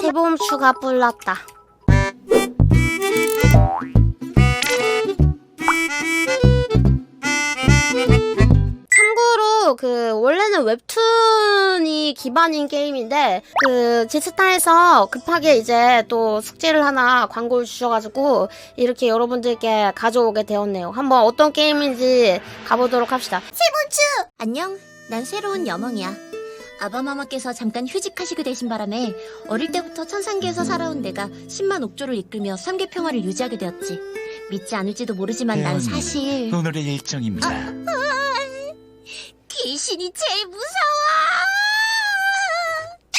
세봄추가 불났다. 참고로 그 원래는 웹툰이 기반인 게임인데 그 지스타에서 급하게 이제 또 숙제를 하나 광고를 주셔가지고 이렇게 여러분들께 가져오게 되었네요. 한번 어떤 게임인지 가보도록 합시다. 세본추! 안녕, 난 새로운 여멍이야. 아바마마께서 잠깐 휴직하시게 되신 바람에 어릴 때부터 천상계에서 살아온 내가 10만 옥조를 이끌며 삼계 평화를 유지하게 되었지. 믿지 않을지도 모르지만 난. 사실 오늘의 일정입니다. 귀신이 제일 무서워!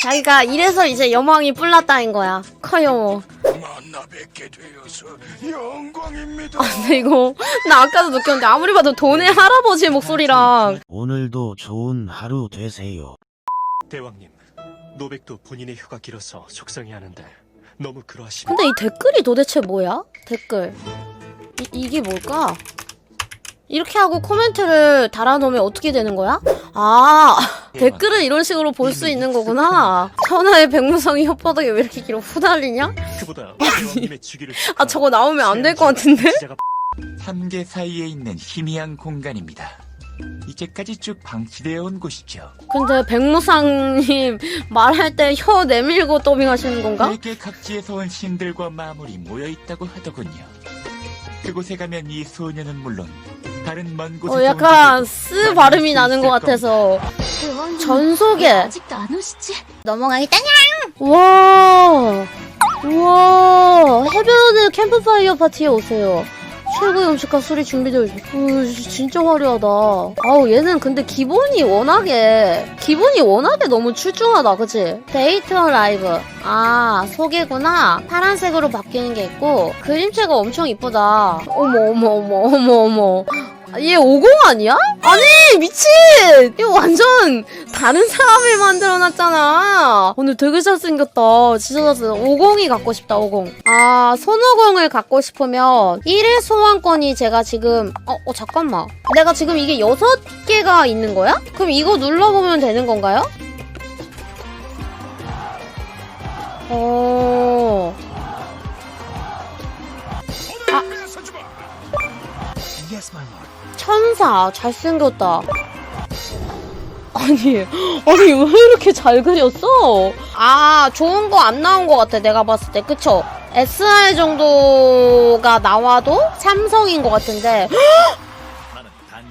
자기가 이래서 이제 여망이 뿔났다는 거야. 커요. 만나 뵙게 되어서 영광입니다. 근데 이거 나 아까도 느꼈는데 아무리 봐도 돈의 할아버지 목소리랑 오늘도 좋은 하루 되세요. 대왕님, 노백도 본인의 휴가 길어서 속상해하는데 너무 그러하시면 근데 이 댓글이 도대체 뭐야? 댓글 이, 이게 뭘까? 이렇게 하고 코멘트를 달아놓으면 어떻게 되는 거야? 아 댓글을 이런 식으로 볼 수 있는 거구나 천하의 백무성이 혓바닥에 왜 이렇게 길어 후달리냐? 그보다 대왕님의 주기를 아 저거 나오면 안 될 것 같은데? 시자가 삼계 사이에 있는 희미한 공간입니다. 이제까지 쭉 방치되어 온 곳이죠. 근데 백무상님 말할 때 혀 내밀고 더빙하시는 건가? 세계 각지에서 온 신들과 마물이 모여 있다고 하더군요. 그곳에 가면 이 소녀는 물론 다른 먼 곳에 어 약간 스 발음이 나는 것 같아서 전속에 왜 아직도 안 오시지? 넘어가겠다냐! 와, 우와, 해변의 캠프파이어 파티에 오세요. 최고의 음식과 술이 준비되어 있어. 우, 진짜 화려하다. 아우, 얘는 근데 기본이 워낙에, 기본이 워낙에 너무 출중하다, 그치? 데이트 라이브. 아, 속이구나. 파란색으로 바뀌는 게 있고, 그림체가 엄청 이쁘다. 어머, 어머, 어머, 어머, 어머. 아, 얘50 아니야? 아니, 미친! 이거 완전 다른 사람을 만들어놨잖아. 오늘 되게 잘생겼다. 진짜 잘생겼어. 50이 갖고 싶다, 50. 아, 손오공을 갖고 싶으면 1회 소환권이 제가 지금, 어, 어, 잠깐만. 내가 지금 이게 6개가 있는 거야? 그럼 이거 눌러보면 되는 건가요? 어, 천사. 잘생겼다. 아니, 아니, 왜 이렇게 잘 그렸어? 아, 좋은 거 안 나온 것 같아, 내가 봤을 때. 그쵸? SR 정도가 나와도 삼성인 것 같은데.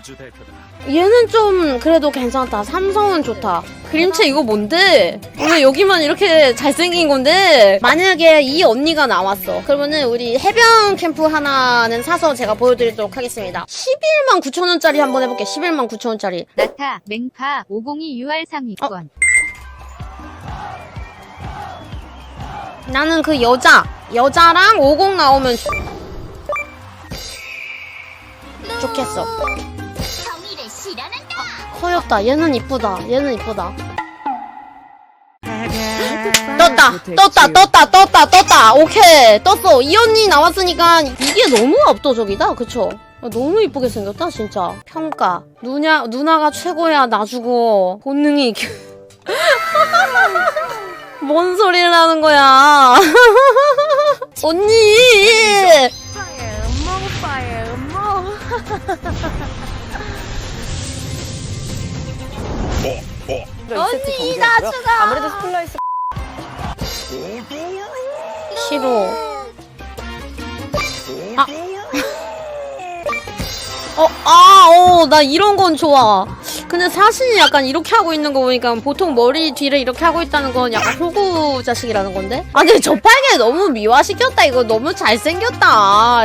단주 대표다. 얘는 좀 그래도 괜찮다. 삼성은 좋다. 그림체 이거 뭔데? 왜 여기만 이렇게 잘생긴 건데? 만약에 이 언니가 나왔어. 그러면은 우리 해변 캠프 하나는 사서 제가 보여드리도록 하겠습니다. 11만 9천 원짜리 한번 해볼게. 11만 9천 원짜리. 나타, 맹파, 502 UR 상위권. 나는 그 여자, 여자랑 50 나오면 좋- 좋겠어. 커였다. 얘는 이쁘다. 얘는 이쁘다. 떴다, 떴다, 떴다, 떴다, 떴다. 오케이, 떴어. 이 언니 나왔으니까 이게 너무 압도적이다. 그쵸? 아, 너무 이쁘게 생겼다, 진짜. 평가. 누냐, 누나가 최고야, 나주고. 본능이. 뭔 소리를 하는 거야. 언니! 언니, 나주가! 아무래도 스플라이스. 싫어. 아. 어, 아, 어, 나 이런 건 좋아. 근데 사실이 약간 이렇게 하고 있는 거 보니까 보통 머리 뒤를 이렇게 하고 있다는 건 약간 호구 자식이라는 건데? 아, 근데 저 빨개 너무 미화시켰다. 이거 너무 잘생겼다.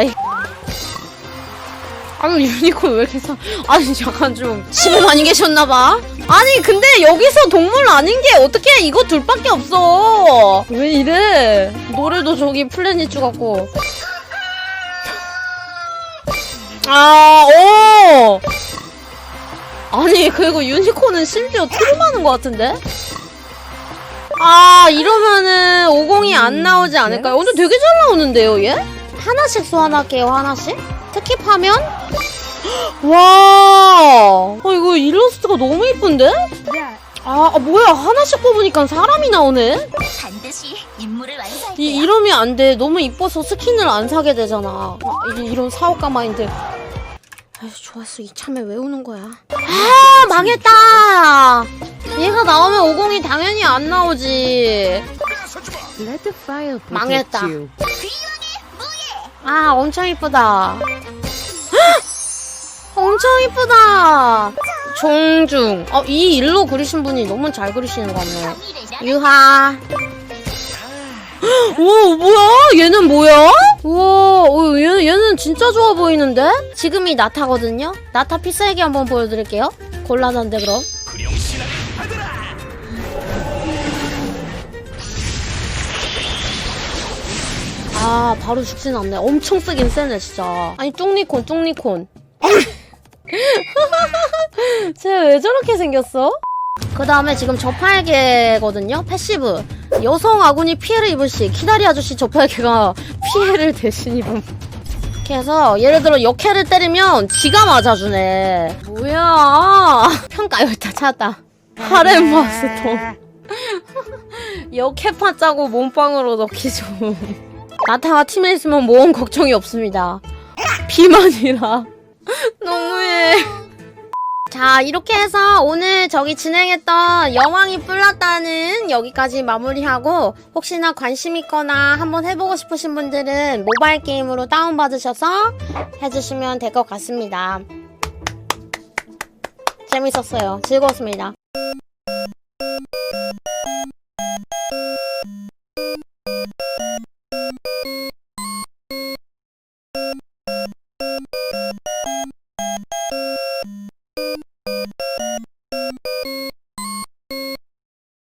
아니, 유니콘 왜 이렇게 사, 아니, 약간 좀, 집에 많이 계셨나봐? 아니, 근데 여기서 동물 아닌 게 어떻게 이거 둘밖에 없어. 왜 이래? 노래도 저기 플래닛주 같고. 아, 오! 아니, 그리고 유니콘은 심지어 트림하는 것 같은데? 아, 이러면은 50이 안 나오지 않을까요? 오늘 되게 잘 나오는데요, 얘? 하나씩 소환할게요, 하나씩. 스킵하면? 와! 어, 이거 일러스트가 너무 이쁜데? 아, 아, 뭐야 하나씩 뽑으니까 사람이 나오네? 반드시 임무를 완수할게요. 이, 이러면 안 돼. 너무 이뻐서 스킨을 안 사게 되잖아. 아, 이게 이런 사업가 마인드. 아휴, 좋았어. 이참에 왜 우는 거야? 아, 망했다! 얘가 나오면 50이 당연히 안 나오지. 망했다. 아, 엄청 이쁘다. 헉! 엄청 이쁘다. 종중. 어, 이 일로 그리신 분이 너무 잘 그리시는 것 같네. 유하. 오, 뭐야? 얘는 뭐야? 우와, 어, 얘, 얘는 진짜 좋아 보이는데? 지금이 나타거든요? 나타 피스에게 한번 보여드릴게요. 곤란한데, 그럼? 아, 바로 죽진 않네. 엄청 쓰긴 세네, 진짜. 아니, 뚱니콘, 뚱니콘. 쟤왜 저렇게 생겼어? 그 다음에 지금 저팔계거든요? 패시브. 여성 아군이 피해를 입을 시, 키다리 아저씨 저팔계가 피해를 대신 입음. 그래서 예를 들어 역해를 때리면 지가 맞아주네. 뭐야. 평가 여기다 찾았다. 하렘 마스터. 역해파 짜고 몸빵으로 넣기 좀. 나타가 팀에 있으면 모험 걱정이 없습니다. 비만이라. 너무해. 자, 이렇게 해서 오늘 저기 진행했던 여왕이 뿔났다는 여기까지 마무리하고 혹시나 관심 있거나 한번 해보고 싶으신 분들은 모바일 게임으로 다운받으셔서 해주시면 될 것 같습니다. 재밌었어요. 즐거웠습니다.